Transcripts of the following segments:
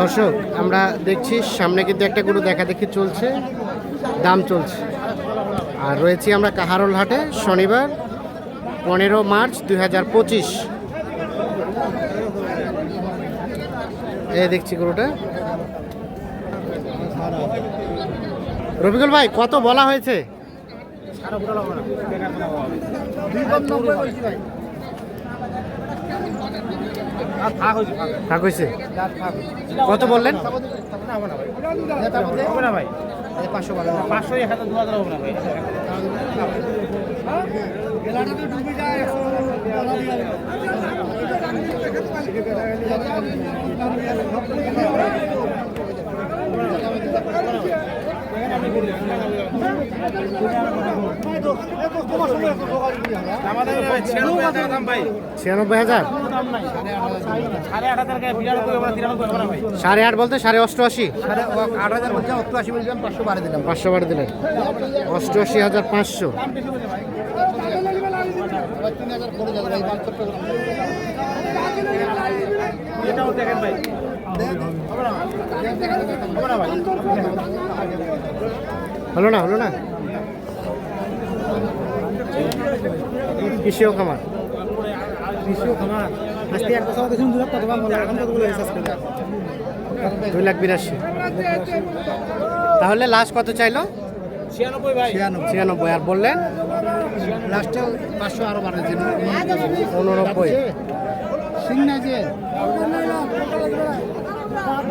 দর্শক, আমরা দেখছি সামনে কিন্তু একটা গরু দেখা দেখি চলছে, দাম চলছে। আর রয়েছি আমরা কাহারোল হাটে, শনিবার পনেরো মার্চ দুই হাজার পঁচিশ। এই দেখছি গরুটা। রবিকুল ভাই, কত বলা হয়েছে? থাক হয়েছে কত বললেন? পাঁচশো এক হাজার দু হাজার হবে না ভাই আমাদের ছিয়ানব্বই হাজার? সাড়ে আট বলতে সাড়ে অষ্টআশি। পাঁচশো বাড়ি দিলেন। অষ্টআশি হাজার পাঁচশো। এটাও দেখেন ভাই। না হলো না হলো না? কৃষিও খামার। আজকে দেখুন দু লাখ কত দাম বলে এখন কতগুলো এসেছে আজকে? দুই লাখ বিরাশি। তাহলে লাস্ট কত চাইলো? ছিয়ানব্বই ভাই। ছিয়ানব্বই। আর বললেন? লাস্টে পাঁচশো আরও উননব্বই সিং না যে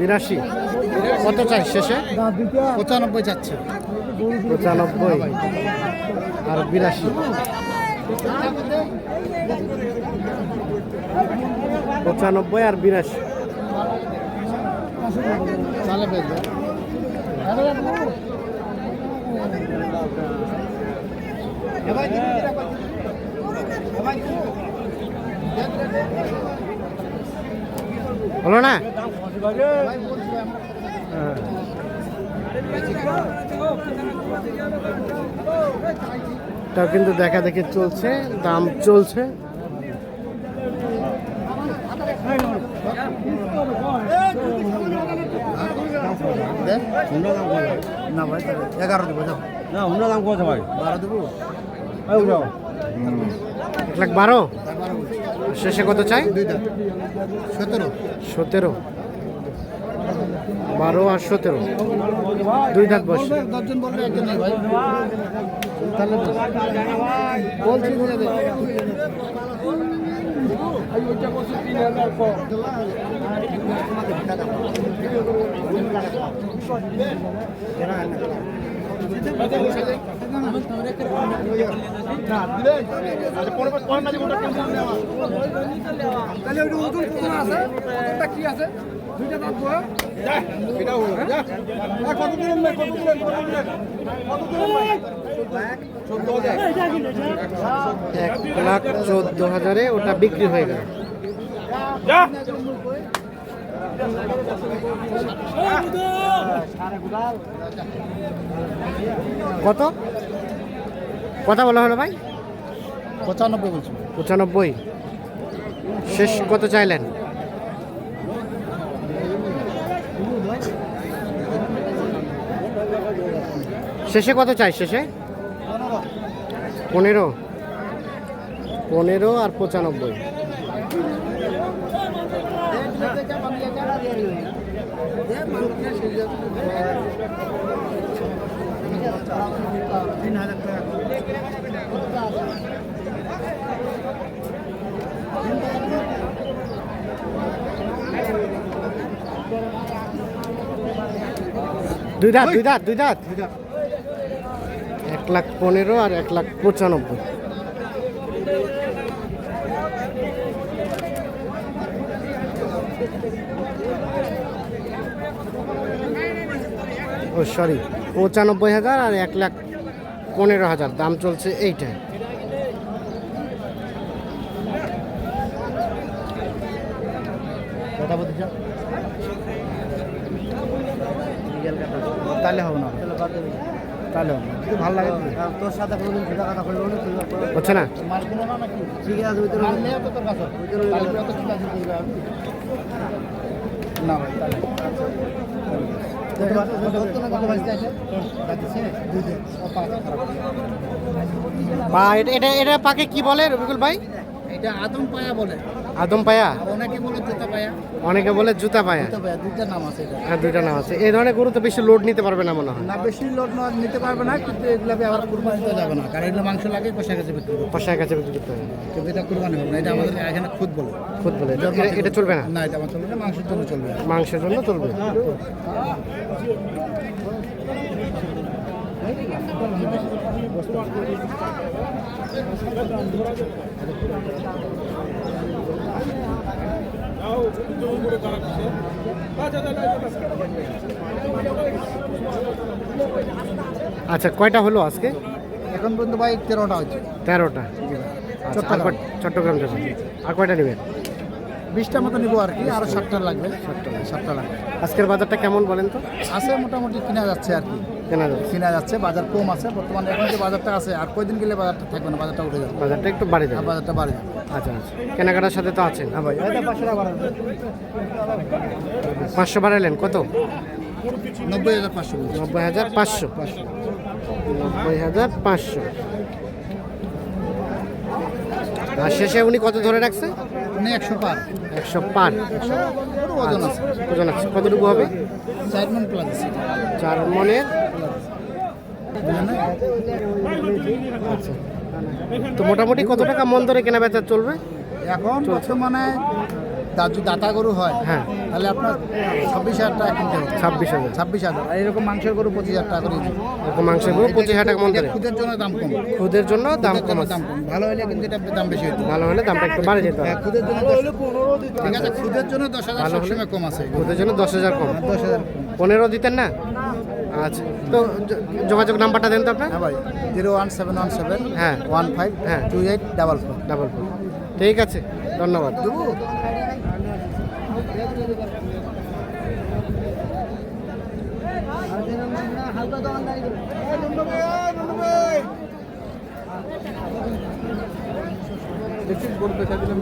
বিরাশি। কত চাই শেষে? পঁচানব্বই যাচ্ছে পঁচানব্বই। আর বিরাশি। পঁচানব্বই আর বিরাশি। হলো না। তাও কিন্তু দেখা দেখি চলছে দাম চলছে। না ভাই এগারো দেবো যাও। না অন্য দাম কত ভাই? বারো দেবো। এক লাখ বারো? শেষে কত চাই? দুইটা। সতেরো। সতেরো। বারো আর সতেরো। দুই দাঁত বয়স। দশজন বলছি কি আছে? দুইটা দাঁত বয় এটা হলো কত দিন কত দিন কত দিন কত দিন এক লাখ চোদ্দ হাজারে ওটা বিক্রি হয়ে গেল। কত? কথা বলা হলো ভাই? পঁচানব্বই বলছি। পঁচানব্বই। শেষ কত চাইলেন? শেষে কত চাই? শেষে? পনেরো। পনেরো আর পঁচানব্বই। দুই টাকা দুই দাঁত দুই দাঁত দুই দাঁত। লাখ পনেরো আর এক লাখ পঁচানব্বই। ও সরি পঁচানব্বই হাজার আর এক লাখ পনেরো হাজার। দাম চলছে এইটা। কথা বলতে চাও? তাহলে হবে না। তাহলে যদি ভালো লাগে তোর সাথে কোনোদিন ভিডিও কথা না হচ্ছে না? ঠিক আছে ভিতরে তোর কাছে। না ভাই তাহলে। এটা এটা পাকে কি বলে রবিকুল ভাই? এটা আদম পায়া বলে। আদম পায়া? অনেকে বলে জুতা পায়া। অনেকে বলে জুতা পায়া। দুইটা নাম আছে এটা হ্যাঁ দুইটা নাম আছে। এই ধরনের গরু তো বেশি লোড নিতে পারবে না মনে হয়? না বেশি লোড নিতে পারবে না কিন্তু এগুলো আবার কুরবানি তো যাবে না। কারণ এগুলো মাংস লাগে কষা কাছে বিক্রি করবে কষায় কাছে বিক্রি করতে হবে। কিন্তু এটা কুরবানি হবে না এটা আমাদের এখানে খুদ বলে। খুদ বলে। এটা- এটা চলবে না? না এটা আমার চলবে না মাংসের জন্য চলবে। মাংসের জন্য চলবে। আচ্ছা কয়টা হলো আজকে? এখন পর্যন্ত ভাই তেরোটা হচ্ছে তেরোটা? আচ্ছা, চট্টগ্রাম। যাবে। আর কয়টা নেবেন? বিশটা মতো নিবো আর কি আরও সাতটা লাগবে। সাতটা সাতটা লাগবে। আজকের বাজারটা কেমন বলেন তো? আছে মোটামুটি কিনা যাচ্ছে আর কি। কেনা যাচ্ছে বাজার কম আছে বর্তমানে এখন যে বাজারটা আছে আর কয়দিন গেলে বাজারটা থাকবে না বাজারটা উঠে যাবে। বাজারটা একটু বাড়ে যাবে। বাজারটা বাড়ে যাবে। আচ্ছা আচ্ছা। কেনাকাটার সাথে তো আছেন। হ্যাঁ ভাই পাঁচশো টাকা বাড়াবে পাঁচশো বাড়াইলেন কত? নব্বই হাজার পাঁচশো নব্বই হাজার পাঁচশো। পাঁচশো। নব্বই হাজার পাঁচশো। আর শেষে উনি কত ধরে রাখছে? মানে একশো পার। একশো পার। ওজন আছে। ওজন আছে। কতটুকু হবে? চার মন প্লাস আছে চার মনের আচ্ছা। তো মোটামুটি কত টাকা মন ধরে কেনা বেচা চলবে? এখন বর্তমানে যদি দাতা গরু হয় হ্যাঁ। তাহলে আপনার ছাব্বিশ হাজার টাকা কিনতে হবে। ছাব্বিশ হাজার। ছাব্বিশ হাজার। আর এরকম মাংসের গরু পঁচিশ হাজার টাকা করে এরকম মাংসের গরু পঁচিশ হাজার টাকা মন এটা খুদের জন্য দাম কম। খুদের জন্য দাম কম দাম কম। ভালো হলে কিন্তু এটা দাম বেশি হতো ভালো হলে দামটা একটু বাড়ে যেতে হ্যাঁ, খুদের জন্য ঠিক আছে খুদের জন্য দশ হাজার সবসময় কম আছে। খুদের জন্য দশ হাজার কম। দশ হাজার পনেরো দিতেন না? আচ্ছা। তো যোগাযোগ নাম্বারটা দেন তো আপনার? হ্যাঁ ভাই zero one seven one seven হ্যাঁ। ওয়ান ফাইভ হ্যাঁ। Two eight double four. Double four. ঠিক আছে ধন্যবাদ। দেবো দেখছি গরু পেশা দিলাম